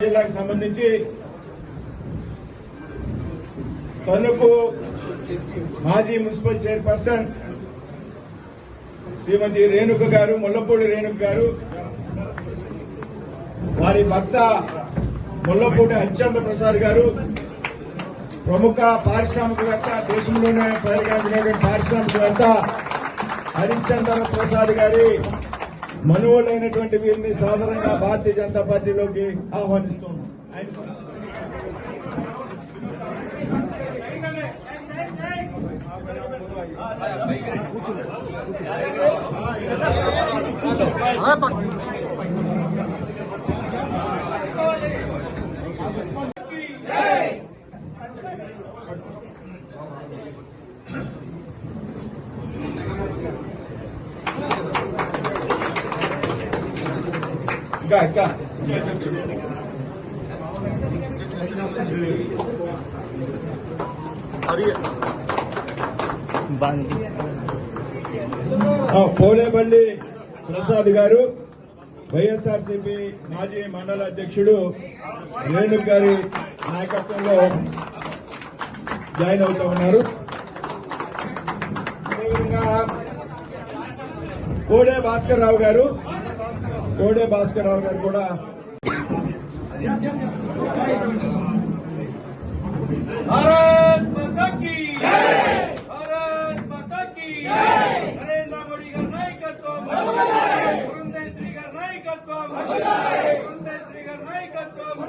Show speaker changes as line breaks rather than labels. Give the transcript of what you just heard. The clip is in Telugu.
జిల్లాకు సంబంధించి తణుకు మాజీ మున్సిపల్ చైర్పర్సన్ శ్రీమతి రేణుక గారు ముల్లపూడి రేణుక గారు వారి భర్త ముల్లపూడి హరిచంద్ర ప్రసాద్ గారు ప్రముఖ పారిశ్రామికవేత్త దేశంలోనే పరిగణించినటువంటి పారిశ్రామికవేత్త హరిచంద్ర ప్రసాద్ గారి మనువులైనటువంటి వీరిని సాధారణంగా భారతీయ జనతా పార్టీలోకి ఆహ్వానిస్తున్నాం ఆయన- ఇంకా ఆ, పోలేపల్లి ప్రసాద్ గారు వైఎస్ఆర్సీపీ మాజీ మండల అధ్యక్షుడు రేణుక్ గారి నాయకత్వంలో జాయిన్ అవుతా ఉన్నారు. అదేవిధంగా కోడే భాస్కర్ రావు గారు कोडे भास्कर भारत माता की जय भारत माता की जय नरेंद्र मोदी का नायकत्व भगवान श्री का नायकत्व भगवान श्री का नायकत्व